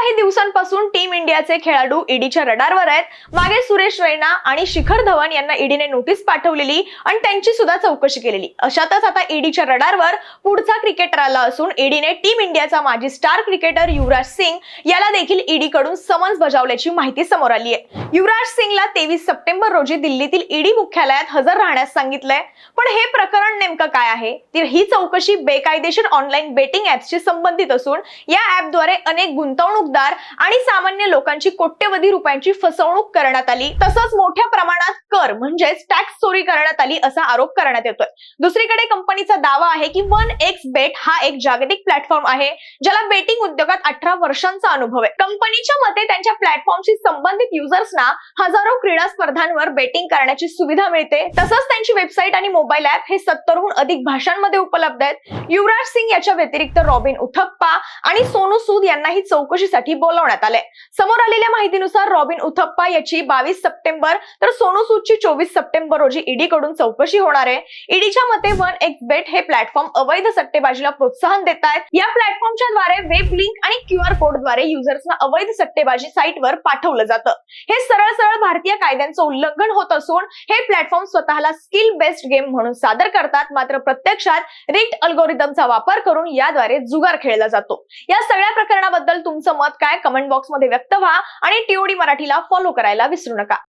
काही दिवसांपासून टीम इंडियाचे खेळाडू ईडीच्या रडारवर आहेत. मागे सुरेश रैना आणि शिखर धवन यांना ईडीने नोटीस पाठवलेली आणि त्यांची सुद्धा चौकशी केलेली. अशातच आता ईडीच्या रडारवर पुढचा क्रिकेटर आला असून ईडीने टीम इंडियाचा माजी स्टार क्रिकेटर युवराज सिंग याला देखील ईडी कडून समन्स बजावल्याची माहिती समोर आली आहे. युवराज सिंगला तेवीस सप्टेंबर रोजी दिल्लीतील ईडी मुख्यालयात हजर राहण्यास सांगितलंय. पण हे प्रकरण नेमकं काय आहे? तर ही चौकशी बेकायदेशीर ऑनलाईन बेटिंग ऍप्सशी संबंधित असून या ऍपद्वारे अनेक गुंतवणूक गुंतवणूकदार आणि सामान्य लोकांची कोट्यवधी रुपयांची फसवणूक करण्यात आली. तसंच मोठ्या प्रमाणात कर म्हणजेच टॅक्स चोरी करण्यात आली असा आरोप करण्यात येतोय. दुसरीकडे कंपनीचा दावा आहे की वन एक्स बेट हा एक जागतिक प्लॅटफॉर्म आहे ज्याला बेटिंग उद्योगात अठरा वर्षांचा अनुभव आहे. कंपनीच्या मते त्यांच्या प्लॅटफॉर्मशी संबंधित युजर्सना हजारो क्रीडा स्पर्धांवर बेटिंग करण्याची सुविधा मिळते. तसंच त्यांची वेबसाईट आणि मोबाईल ऍप हे सत्तरहून अधिक भाषांमध्ये उपलब्ध आहेत. युवराज सिंग याच्या व्यतिरिक्त रॉबिन उथप्पा आणि सोनू सूद यांनाही चौकशीसाठी बोलवण्यात आले समोर आलेल्या माहितीनुसार रॉबिन उथप्पा याची बावीस सप्टेंबर तर सोनू ची चोवीस सप्टेंबर रोजी ईडी कडून चौकशी होणार आहे. ईडीच्या मते वन एक्स बेट हे प्लॅटफॉर्म अवैध सट्टेबाजीला प्रोत्साहन देत आहेत. या प्लॅटफॉर्मच्या द्वारे वेब लिंक आणि क्यू आर कोडद्वारे युजर्सना अवैध सट्टेबाजी साईटवर पाठवलं जातं. हे सरळ सरळ भारतीय कायद्यांचं उल्लंघन होत असून हे प्लॅटफॉर्म स्वतःला स्किल बेस्ड गेम म्हणून सादर करतात. मात्र प्रत्यक्षात रिट अल्गोरिदमचा वापर करून याद्वारे जुगार खेळला जातो. या सगळ्या प्रकरणाबद्दल तुमचं मत काय? कमेंट बॉक्समध्ये व्यक्त व्हा आणि टीओडी मराठीला फॉलो करायला विसरू नका.